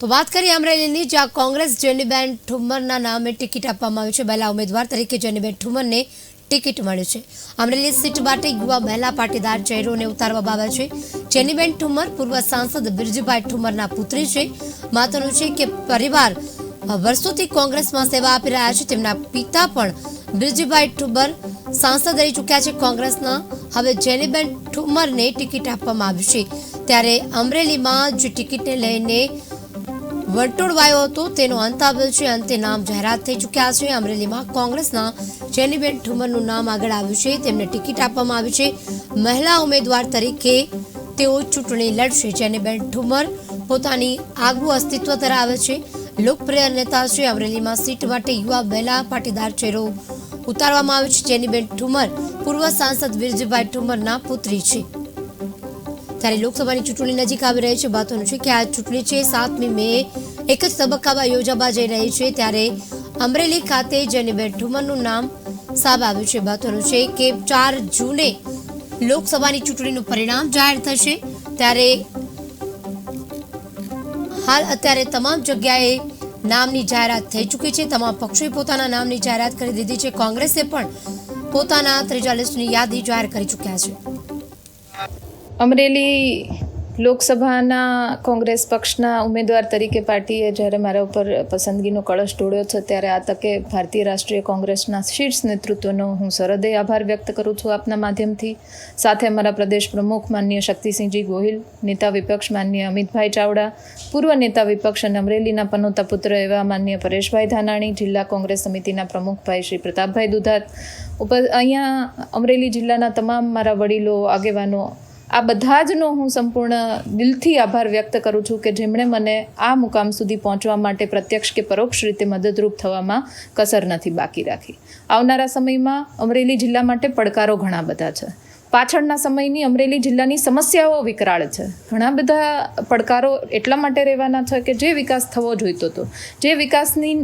તો વાત કરીએ અમરેલીની, જ્યાં કોંગ્રેસ જેનીબેન ઠુમ્મરના નામે ટિકિટ આપવામાં આવી છે. મહિલા ઉમેદવાર તરીકે જેનીબેન ઠુમ્મરને ટિકિટ મળી છે. અમરેલી સીટ માટે યુવા મહિલા પાટીદાર ચહેરોને ઉતારવામાં આવ્યા છે. જેનીબેન ઠુમ્મર પૂર્વ સાંસદ બિરજુભાઈ ઠુમ્મરના પુત્રી છે. માતાનું છે કે પરિવાર વર્ષોથી કોંગ્રેસમાં સેવા આપી રહ્યા છે. તેમના પિતા પણ બિરજુભાઈ ઠુમ્મર સાંસદ રહી ચૂક્યા છે કોંગ્રેસના. હવે જેનીબેન ઠુમ્મરને ટિકિટ આપવામાં આવી છે. ત્યારે અમરેલીમાં જે ટિકિટને લઈને વંટોળવાયો હતો, તેનો અંત આવ્યો છે અંતે નામ જાહેરાત થઈ ચૂક્યા છે. અમરેલીમાં કોંગ્રેસના જેનીબેન ઠુમરનું નામ આગળ આવ્યું છે. તેમને ટિકિટ આપવામાં આવી છે. મહિલા ઉમેદવાર તરીકે તેઓ ચૂંટણી લડશે. જેનીબેન ઠુમર પોતાની આગવું અસ્તિત્વ ધરાવે છે. લોકપ્રિય નેતા છે. અમરેલીમાં સીટ માટે યુવા મહિલા પાટીદાર ચહેરો ઉતારવામાં આવ્યો છે. જેનીબેન ઠુમર પૂર્વ સાંસદ વિરજીભાઈ ઠુમરના પુત્રી છે. ત્યારે લોકસભાની ચૂંટણી નજીક આવી રહી છે. મહત્વનું છે કે આ ચૂંટણી છે? સાતમી મે એક જ તબક્કામાં યોજાવા જઈ રહી છે. ત્યારે અમરેલી ખાતે જેનીબેન ઠુમરનું નામ સાબ આવ્યું છે. મહત્વનું છે કે ચાર જૂને લોકસભાની ચૂંટણીનું પરિણામ જાહેર થશે. ત્યારે હાલ અત્યારે તમામ જગ્યાએ નામની જાહેરાત થઈ ચૂકી છે. તમામ પક્ષોએ પોતાના નામની જાહેરાત કરી દીધી છે. કોંગ્રેસે પણ પોતાના ત્રીજા લિસ્ટની યાદી જાહેર કરી ચૂક્યા છે. અમરેલી લોકસભાના કોંગ્રેસ પક્ષના ઉમેદવાર તરીકે પાર્ટીએ જ્યારે મારા ઉપર પસંદગીનો કળશ ઢોળ્યો છે, ત્યારે આ તકે ભારતીય રાષ્ટ્રીય કોંગ્રેસના શીર્ષ નેતૃત્વનો હું સરહદે આભાર વ્યક્ત કરું છું આપના માધ્યમથી. સાથે અમારા પ્રદેશ પ્રમુખ માન્ય શક્તિસિંહજી ગોહિલ, નેતા વિપક્ષ માન્ય અમિતભાઈ ચાવડા, પૂર્વ નેતા વિપક્ષ અને અમરેલીના પનોતા પુત્ર એવા માન્ય પરેશભાઈ ધાનાણી, જિલ્લા કોંગ્રેસ સમિતિના પ્રમુખભાઈ શ્રી પ્રતાપભાઈ દુધાત ઉપર અહીંયા અમરેલી જિલ્લાના તમામ મારા વડીલો, આગેવાનો આ બધા જનો હું સંપૂર્ણ દિલથી આભાર વ્યક્ત કરું છું કે જેમણે મને આ મુકામ સુધી પહોંચવા માટે પ્રત્યક્ષ કે પરોક્ષ રીતે મદદરૂપ થવામાં કસર નથી બાકી રાખી. આવનારા સમયમાં અમરેલી જિલ્લા માટે પડકારો ઘણા બધા છે. પાછળના સમયની અમરેલી જિલ્લાની સમસ્યાઓ વિકરાળ છે. ઘણા બધા પડકારો એટલા માટે રહેવાના છે કે જે વિકાસ થવો જોઈતો હતો. જે વિકાસની,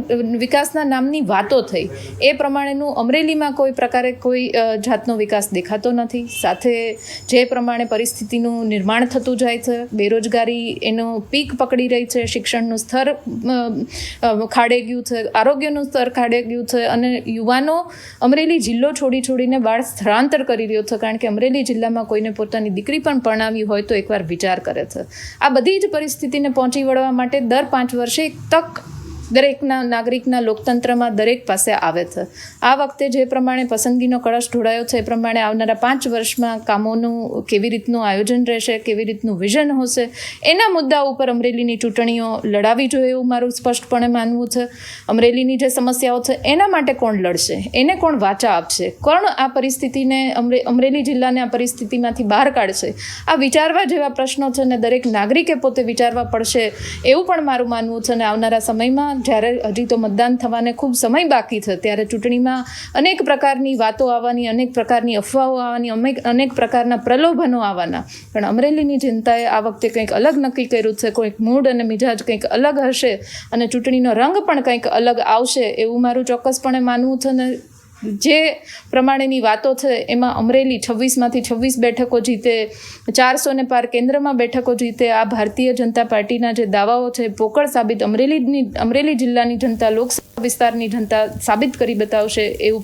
વિકાસના નામની વાતો થઈ, એ પ્રમાણેનું અમરેલીમાં કોઈ પ્રકારે કોઈ જાતનો વિકાસ દેખાતો નથી. સાથે જે પ્રમાણે પરિસ્થિતિનું નિર્માણ થતું જાય છે, બેરોજગારી એનો પીક પકડી રહી છે, શિક્ષણનું સ્તર ખાડે ગયું છે, આરોગ્યનું સ્તર ખાડે ગયું છે અને યુવાનો અમરેલી જિલ્લો છોડી છોડીને બાળ સ્થળાંતર કરી રહ્યો છે. કારણ કે અમરેલી જિલ્લામાં કોઈને પોતાની દીકરી પણ પરણાવી હોય તો એકવાર વિચાર કરે છે. આ બધી જ પરિસ્થિતિને પહોંચી વળવા માટે દર પાંચ વર્ષે એક તક દરેકના નાગરિકના લોકતંત્રમાં દરેક પાસે આવે છે. આ વખતે જે પ્રમાણે પસંદગીનો કળશ ઢોળાયો છે, એ પ્રમાણે આવનારા પાંચ વર્ષમાં કામોનું કેવી રીતનું આયોજન રહેશે, કેવી રીતનું વિઝન હશે, એના મુદ્દા ઉપર અમરેલીની ચૂંટણીઓ લડાવી જોઈએ એવું મારું સ્પષ્ટપણે માનવું છે. અમરેલીની જે સમસ્યાઓ છે, એના માટે કોણ લડશે? એને કોણ વાચા આપશે? કોણ આ પરિસ્થિતિને અમરે, અમરેલી જિલ્લાને આ પરિસ્થિતિમાંથી બહાર કાઢશે? આ વિચારવા જેવા પ્રશ્નો છે ને દરેક નાગરિકે પોતે વિચારવા પડશે એવું પણ મારું માનવું છે અને આવનારા સમયમાં જ્યારે હજી તો મતદાન થવાને ખૂબ સમય બાકી છે, ત્યારે ચૂંટણીમાં અનેક પ્રકારની વાતો આવવાની, અનેક પ્રકારની અફવાઓ આવવાની અનેક અનેક પ્રકારના પ્રલોભનો આવવાના. પણ અમરેલીની જનતાએ આ વખતે કંઈક અલગ નક્કી કર્યું છે, કોઈક મૂડ અને મિજાજ કંઈક અલગ હશે અને ચૂંટણીનો રંગ પણ કંઈક અલગ આવશે એવું મારું ચોક્કસપણે માનવું છે ને જે પ્રમાણેની વાતો છે, એમાં અમરેલી છવ્વીસમાંથી છવ્વીસ બેઠકો જીતે, ચારસોને પાર કેન્દ્રમાં બેઠકો જીતે, આ ભારતીય જનતા પાર્ટીના જે દાવાઓ છે, પોકળ સાબિત અમરેલીની, અમરેલી જિલ્લાની જનતા, લોકસભા વિસ્તારની જનતા સાબિત કરી બતાવશે એવું